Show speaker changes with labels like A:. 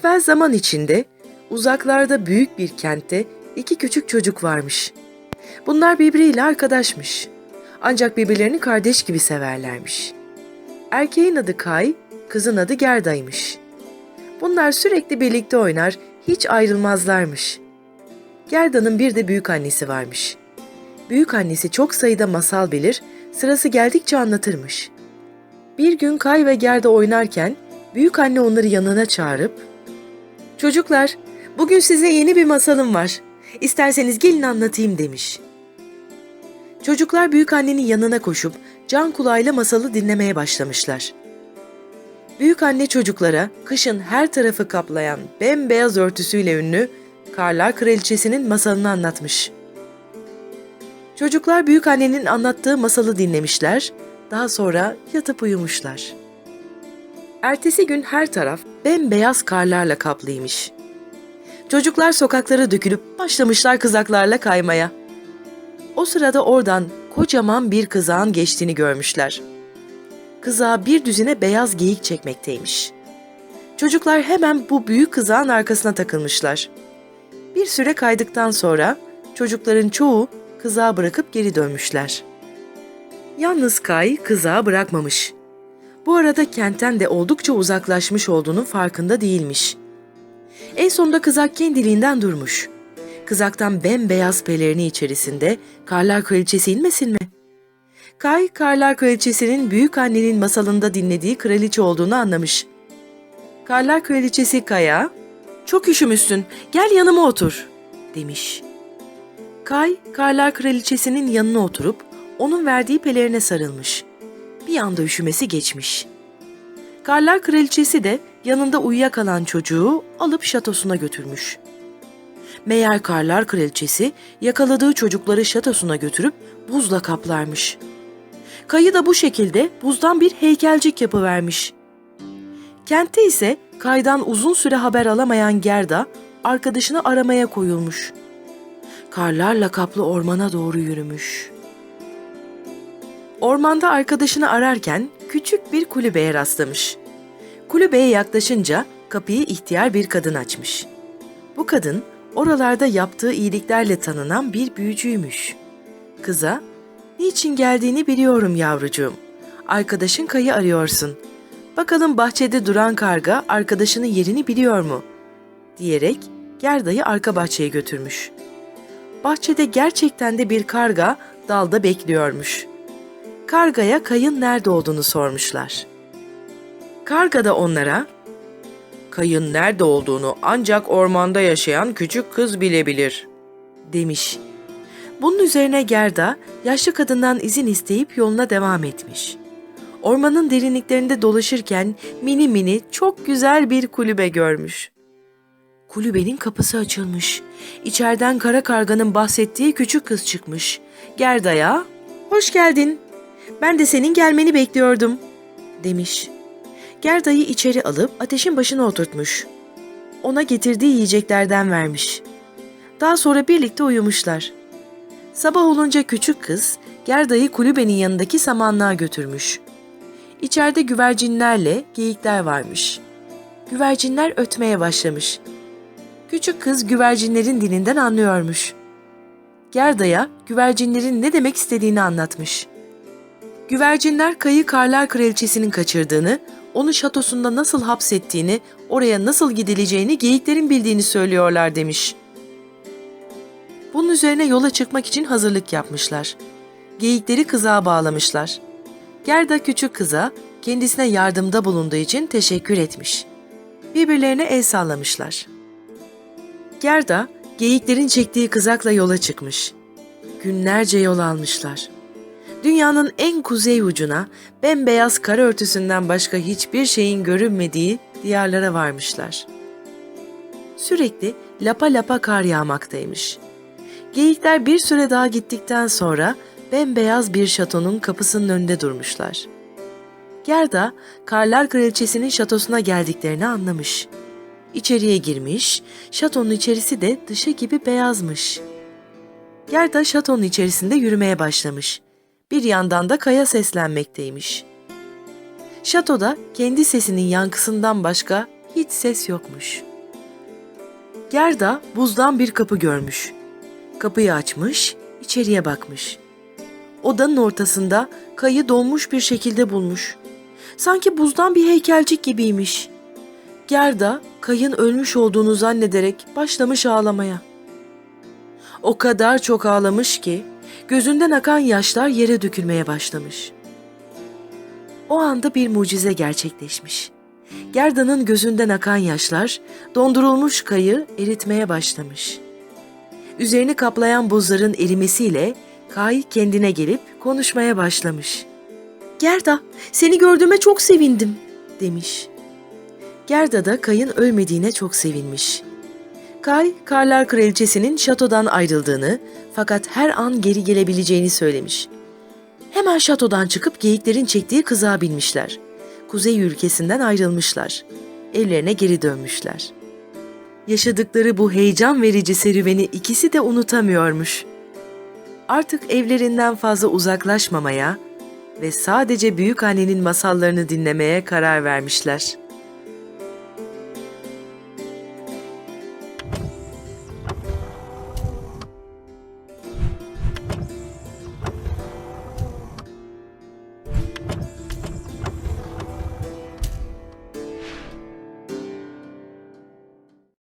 A: Evvel zaman içinde uzaklarda büyük bir kentte iki küçük çocuk varmış. Bunlar birbiriyle arkadaşmış. Ancak birbirlerini kardeş gibi severlermiş. Erkeğin adı Kay, kızın adı Gerda'ymış. Bunlar sürekli birlikte oynar, hiç ayrılmazlarmış. Gerda'nın bir de büyük annesi varmış. Büyük annesi çok sayıda masal bilir, sırası geldikçe anlatırmış. Bir gün Kay ve Gerda oynarken büyük anne onları yanına çağırıp "Çocuklar, bugün size yeni bir masalım var. İsterseniz gelin anlatayım." demiş. Çocuklar büyük annenin yanına koşup can kulağıyla masalı dinlemeye başlamışlar. Büyük anne çocuklara kışın her tarafı kaplayan bembeyaz örtüsüyle ünlü Karlar Kraliçesi'nin masalını anlatmış. Çocuklar büyük annenin anlattığı masalı dinlemişler, daha sonra yatıp uyumuşlar. Ertesi gün her taraf bembeyaz karlarla kaplıymış. Çocuklar sokaklara dökülüp başlamışlar kızaklarla kaymaya. O sırada oradan kocaman bir kızağın geçtiğini görmüşler. Kızağa bir düzine beyaz geyik çekmekteymiş. Çocuklar hemen bu büyük kızağın arkasına takılmışlar. Bir süre kaydıktan sonra çocukların çoğu kızağı bırakıp geri dönmüşler. Yalnız Kay kızağı bırakmamış. Bu arada kentten de oldukça uzaklaşmış olduğunun farkında değilmiş. En sonunda kızak kendiliğinden durmuş. Kızaktan bembeyaz pelerini içerisinde Karlar Kraliçesi inmesin mi? Kay, Karlar Kraliçesi'nin büyük annenin masalında dinlediği kraliçe olduğunu anlamış. Karlar Kraliçesi Kay'a, ''Çok üşümüşsün, gel yanıma otur.'' demiş. Kay, Karlar Kraliçesi'nin yanına oturup onun verdiği pelerine sarılmış. Bir anda üşümesi geçmiş. Karlar Kraliçesi de yanında uyuyakalan çocuğu alıp şatosuna götürmüş. Meğer Karlar Kraliçesi yakaladığı çocukları şatosuna götürüp buzla kaplarmış. Kayı da bu şekilde buzdan bir heykelcik yapıvermiş. Kentte ise Kay'dan uzun süre haber alamayan Gerda arkadaşını aramaya koyulmuş. Karlarla kaplı ormana doğru yürümüş. Ormanda arkadaşını ararken küçük bir kulübeye rastlamış. Kulübeye yaklaşınca kapıyı ihtiyar bir kadın açmış. Bu kadın oralarda yaptığı iyiliklerle tanınan bir büyücüymüş. Kıza, "Niçin geldiğini biliyorum yavrucuğum. Arkadaşın Kay'ı arıyorsun. Bakalım bahçede duran karga arkadaşının yerini biliyor mu?" diyerek Gerda'yı arka bahçeye götürmüş. Bahçede gerçekten de bir karga dalda bekliyormuş. Kargaya Kay'ın nerede olduğunu sormuşlar. Karga da onlara, Kay'ın nerede olduğunu ancak ormanda yaşayan küçük kız bilebilir, demiş. Bunun üzerine Gerda, yaşlı kadından izin isteyip yoluna devam etmiş. Ormanın derinliklerinde dolaşırken mini mini çok güzel bir kulübe görmüş. Kulübenin kapısı açılmış. İçeriden kara karganın bahsettiği küçük kız çıkmış. Gerda'ya, ''Hoş geldin. Ben de senin gelmeni bekliyordum.'' demiş. Gerda'yı içeri alıp ateşin başına oturtmuş. Ona getirdiği yiyeceklerden vermiş. Daha sonra birlikte uyumuşlar. Sabah olunca küçük kız Gerda'yı kulübenin yanındaki samanlığa götürmüş. İçeride güvercinlerle geyikler varmış. Güvercinler ötmeye başlamış. Küçük kız güvercinlerin dilinden anlıyormuş. Gerda'ya güvercinlerin ne demek istediğini anlatmış. Güvercinler Kayı Karlar Kraliçesi'nin kaçırdığını, onu şatosunda nasıl hapsettiğini, oraya nasıl gidileceğini geyiklerin bildiğini söylüyorlar demiş. Bunun üzerine yola çıkmak için hazırlık yapmışlar. Geyikleri kızağa bağlamışlar. Gerda küçük kıza kendisine yardımda bulunduğu için teşekkür etmiş. Birbirlerine el sallamışlar. Gerda, geyiklerin çektiği kızakla yola çıkmış. Günlerce yol almışlar. Dünyanın en kuzey ucuna bembeyaz kar örtüsünden başka hiçbir şeyin görünmediği diyarlara varmışlar. Sürekli lapa lapa kar yağmaktaymış. Geyikler bir süre daha gittikten sonra bembeyaz bir şatonun kapısının önünde durmuşlar. Gerda, Karlar Kraliçesi'nin şatosuna geldiklerini anlamış. İçeriye girmiş, şatonun içerisi de dışı gibi beyazmış. Gerda şatonun içerisinde yürümeye başlamış. Bir yandan da kaya seslenmekteymiş. Şatoda kendi sesinin yankısından başka hiç ses yokmuş. Gerda buzdan bir kapı görmüş. Kapıyı açmış, içeriye bakmış. Odanın ortasında kayı donmuş bir şekilde bulmuş. Sanki buzdan bir heykelcik gibiymiş. Gerda kayın ölmüş olduğunu zannederek başlamış ağlamaya. O kadar çok ağlamış ki gözünden akan yaşlar yere dökülmeye başlamış. O anda bir mucize gerçekleşmiş. Gerda'nın gözünden akan yaşlar dondurulmuş kayı eritmeye başlamış. Üzerini kaplayan buzların erimesiyle kay kendine gelip konuşmaya başlamış. Gerda, seni gördüğüme çok sevindim, demiş. Gerda da Kay'ın ölmediğine çok sevinmiş. Kay, Karlar Kraliçesi'nin şatodan ayrıldığını fakat her an geri gelebileceğini söylemiş. Hemen şatodan çıkıp geyiklerin çektiği kızağa binmişler. Kuzey ülkesinden ayrılmışlar. Evlerine geri dönmüşler. Yaşadıkları bu heyecan verici serüveni ikisi de unutamıyormuş. Artık evlerinden fazla uzaklaşmamaya ve sadece büyük annenin masallarını dinlemeye karar vermişler.